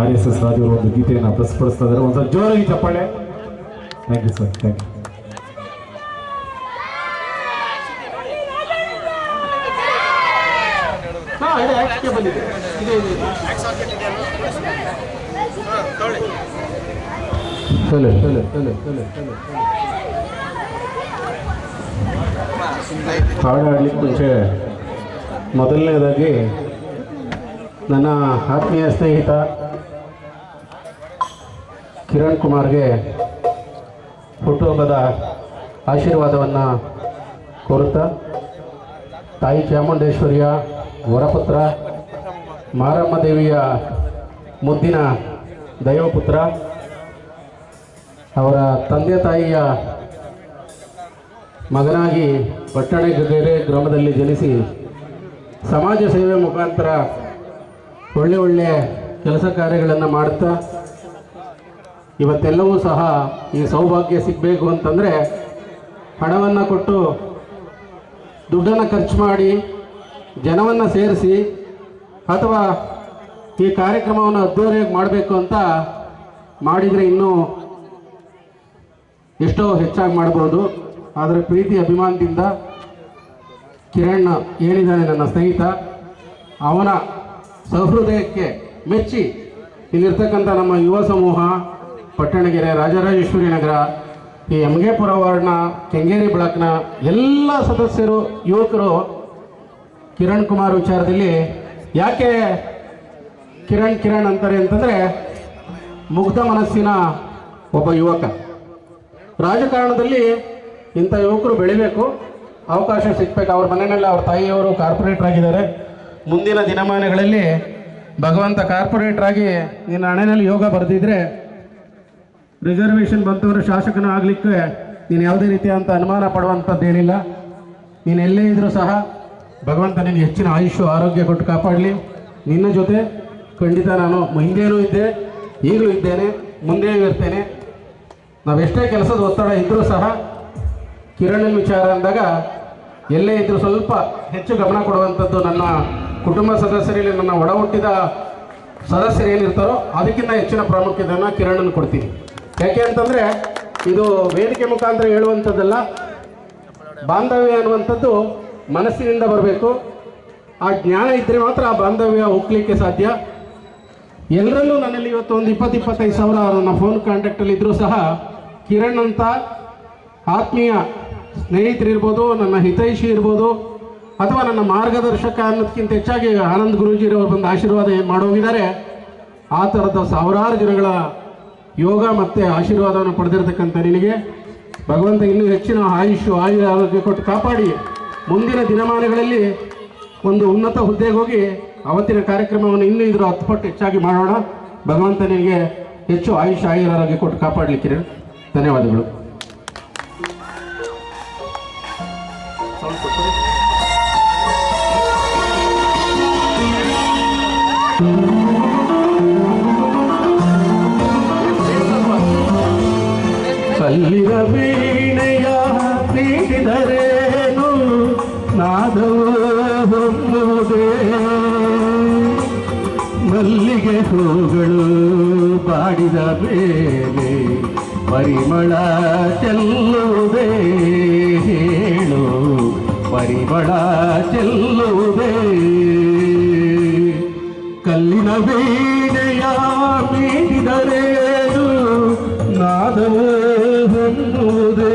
R S S Raju ಒಂದು ಗೀತೆಯನ್ನು ಪ್ರಸ್ತುತಪಡಿಸ್ತಾ ಇದ್ದಾರೆ. ಒಂದು ಜೋರಾಗಿ ಚಪ್ಪಾಳೆ. Thank you sir thank you ಹಾಡಾಡ್ಲಿಕ್ಕೆ ಮುಂಚೆ ಮೊದಲನೇದಾಗಿ ನನ್ನ ಆತ್ಮೀಯ ಸ್ನೇಹಿತ ಕಿರಣ್ ಕುಮಾರ್ಗೆ ಹುಟ್ಟುಹಬ್ಬದ ಆಶೀರ್ವಾದವನ್ನು ಕೋರುತ್ತಾ, ತಾಯಿ ಚಾಮುಂಡೇಶ್ವರಿಯ ವರಪುತ್ರ, ಮಾರಮ್ಮ ದೇವಿಯ ಮುದ್ದಿನ ದೈವಪುತ್ರ, ಅವರ ತಂದೆ ತಾಯಿಯ ಮಗನಾಗಿ ಪಟ್ಟಣಗೆರೆ ಗ್ರಾಮದಲ್ಲಿ ಜನಿಸಿ ಸಮಾಜ ಸೇವೆ ಮುಖಾಂತರ ಒಳ್ಳೆ ಒಳ್ಳೆ ಕೆಲಸ ಕಾರ್ಯಗಳನ್ನು ಮಾಡುತ್ತಾ ಇವತ್ತೆಲ್ಲವೂ ಸಹ ಈ ಸೌಭಾಗ್ಯ ಸಿಗಬೇಕು ಅಂತಂದರೆ ಹಣವನ್ನು ಕೊಟ್ಟು ದುಡ್ಡನ್ನು ಖರ್ಚು ಮಾಡಿ ಜನವನ್ನು ಸೇರಿಸಿ ಅಥವಾ ಈ ಕಾರ್ಯಕ್ರಮವನ್ನು ಅದ್ದೂರಿಯಾಗಿ ಮಾಡಬೇಕು ಅಂತ ಮಾಡಿದರೆ ಇನ್ನೂ ಎಷ್ಟೋ ಹೆಚ್ಚಾಗಿ ಮಾಡ್ಬೋದು. ಆದರೆ ಪ್ರೀತಿ ಅಭಿಮಾನದಿಂದ ಕಿರಣ್ ಹೇಳಿದ್ದಾನೆ ನನ್ನ ಸ್ನೇಹಿತ. ಅವನ ಸಹೃದಯಕ್ಕೆ ಮೆಚ್ಚಿ ಇಲ್ಲಿರ್ತಕ್ಕಂಥ ನಮ್ಮ ಯುವ ಸಮೂಹ, ಪಟ್ಟಣಗೆರೆ, ರಾಜರಾಜೇಶ್ವರಿ ನಗರ, ಈ ಎಮ್ಗೆಪುರ ವಾರ್ಡ್ನ, ಕೆಂಗೇರಿ ಬ್ಲಾಕ್ನ ಎಲ್ಲ ಸದಸ್ಯರು, ಯುವಕರು, ಕಿರಣ್ ಕುಮಾರ್ ವಿಚಾರದಲ್ಲಿ ಯಾಕೆ ಕಿರಣ್ ಕಿರಣ್ ಅಂತಾರೆ ಅಂತಂದರೆ ಮುಗ್ಧ ಮನಸ್ಸಿನ ಒಬ್ಬ ಯುವಕ. ರಾಜಕಾರಣದಲ್ಲಿ ಇಂಥ ಯುವಕರು ಬೆಳಿಬೇಕು, ಅವಕಾಶ ಸಿಗ್ಬೇಕು. ಅವ್ರ ಮನೆಯಲ್ಲಿ ಅವ್ರ ತಾಯಿಯವರು ಕಾರ್ಪೊರೇಟರ್ ಆಗಿದ್ದಾರೆ. ಮುಂದಿನ ದಿನಮಾನಗಳಲ್ಲಿ ಭಗವಂತ ಕಾರ್ಪೊರೇಟರ್ ಆಗಿ ನಿನ್ನ ಹಣೆಯಲ್ಲಿ ಯೋಗ ಬರೆದಿದ್ರೆ ರಿಸರ್ವೇಷನ್ ಬಂತವರು ಶಾಸಕನ ಆಗಲಿಕ್ಕೆ ನೀನು ಯಾವುದೇ ರೀತಿಯಾದಂಥ ಅನುಮಾನ ಪಡುವಂಥದ್ದೇನಿಲ್ಲ ನೀನು ಎಲ್ಲೇ ಇದ್ರೂ ಸಹ ಭಗವಂತ ನಿನ್ನ ಹೆಚ್ಚಿನ ಆಯುಷ್ಯ ಆರೋಗ್ಯ ಕೊಟ್ಟು ಕಾಪಾಡಲಿ. ನಿನ್ನ ಜೊತೆ ಖಂಡಿತ ನಾನು ಹಿಂದೇನೂ ಇದ್ದೆ, ಈಗಲೂ ಇದ್ದೇನೆ ಮುಂದೆಯೂ ಇರ್ತೇನೆ. ನಾವೆಷ್ಟೇ ಕೆಲಸದ ಒತ್ತಡ ಇದ್ದರೂ ಸಹ ಕಿರಣನ್ ವಿಚಾರ ಅಂದಾಗ ಎಲ್ಲೇ ಇದ್ದರೂ ಸ್ವಲ್ಪ ಹೆಚ್ಚು ಗಮನ ಕೊಡುವಂಥದ್ದು ನನ್ನ ಕುಟುಂಬ ಸದಸ್ಯರಲ್ಲಿ ನನ್ನ ಒಡ ಹುಟ್ಟಿದ ಸದಸ್ಯರು ಏನಿರ್ತಾರೋ ಅದಕ್ಕಿಂತ ಹೆಚ್ಚಿನ ಪ್ರಾಮುಖ್ಯತೆಯನ್ನು ಕಿರಣನ್ನು ಕೊಡ್ತೀನಿ. ಯಾಕೆ ಅಂತಂದರೆ ಇದು ವೇದಿಕೆ ಮುಖಾಂತರ ಹೇಳುವಂಥದ್ದಲ್ಲ, ಬಾಂಧವ್ಯ ಅನ್ನುವಂಥದ್ದು ಮನಸ್ಸಿನಿಂದ ಬರಬೇಕು. ಆ ಜ್ಞಾನ ಇದ್ದರೆ ಮಾತ್ರ ಆ ಬಾಂಧವ್ಯ ಹೋಗ್ಲಿಕ್ಕೆ ಸಾಧ್ಯ. ಎಲ್ಲರಲ್ಲೂ ನನ್ನಲ್ಲಿ ಇವತ್ತು ಒಂದು ಇಪ್ಪತ್ತು ಇಪ್ಪತ್ತೈದು ಸಾವಿರ ನನ್ನ ಫೋನ್ ಕಾಂಟ್ಯಾಕ್ಟಲ್ಲಿ ಇದ್ದರೂ ಸಹ ಕಿರಣ್ ಅಂತ ಆತ್ಮೀಯ ಸ್ನೇಹಿತರಿರ್ಬೋದು, ನನ್ನ ಹಿತೈಷಿ ಇರ್ಬೋದು ಅಥವಾ ನನ್ನ ಮಾರ್ಗದರ್ಶಕ ಅನ್ನೋದಕ್ಕಿಂತ ಹೆಚ್ಚಾಗಿ ಆನಂದ್ ಗುರೂಜಿರವರು ಬಂದು ಆಶೀರ್ವಾದ ಮಾಡೋಗಿದ್ದಾರೆ, ಆ ಥರದ ಸಾವಿರಾರು ಜನಗಳ ಯೋಗ ಮತ್ತು ಆಶೀರ್ವಾದವನ್ನು ಪಡೆದಿರತಕ್ಕಂಥ ನಿನಗೆ. ಭಗವಂತ ಇನ್ನೂ ಹೆಚ್ಚಿನ ಆಯುಷು, ಆಯು, ಆರೋಗ್ಯ ಕೊಟ್ಟು ಕಾಪಾಡಿ. ಮುಂದಿನ ದಿನಮಾನಗಳಲ್ಲಿ ಒಂದು ಉನ್ನತ ಹುದ್ದೆಗೆ ಹೋಗಿ ಅವತ್ತಿನ ಕಾರ್ಯಕ್ರಮವನ್ನು ಇನ್ನೂ ಇದ್ರ ಹತ್ತು ಪಟ್ಟು ಹೆಚ್ಚಾಗಿ ಮಾಡೋಣ. ಭಗವಂತ ನಿನಗೆ ಹೆಚ್ಚು ಆಯುಷ್ ಆಯುರ್ ಆರೋಗ್ಯ ಕೊಟ್ಟು ಕಾಪಾಡಲಿಕ್ಕೆ ಧನ್ಯವಾದಗಳು. ಬಾಡಿದ ಬೇರೆ ಪರಿಮಳ ಚೆಲ್ಲುವುದೇ ಹೇಳು. ಪರಿಮಳ ಚೆಲ್ಲುವುದೇ ಕಲ್ಲಿನ ವೀಣೆಯ ಮೀಟಿದರೇನು ನಾದವೇ ಹೊಮ್ಮುವುದೇ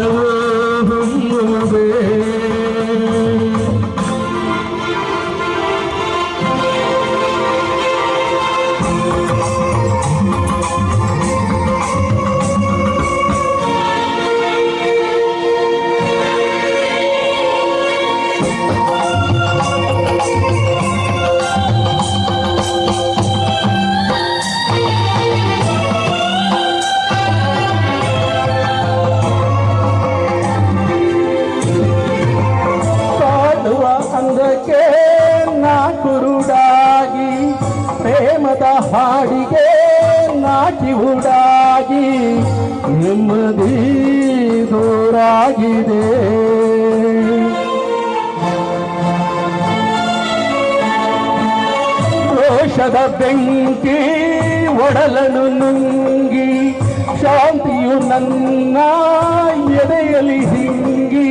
ನಾದವೋ ಹೊಂದುವುದೇ ಪ್ರೇಮದ ಹಾಡಿಗೆ ನಾಟಿ ಉಡಾಗಿ ನೆಮ್ಮದಿ ದೂರಾಗಿದೆ. ದೋಷದ ಬೆಂಕಿ ಒಡಲನು ನುಂಗಿ ಶಾಂತಿಯು ನನ್ನ ಎದೆಯಲ್ಲಿ ಹಿಂಗಿ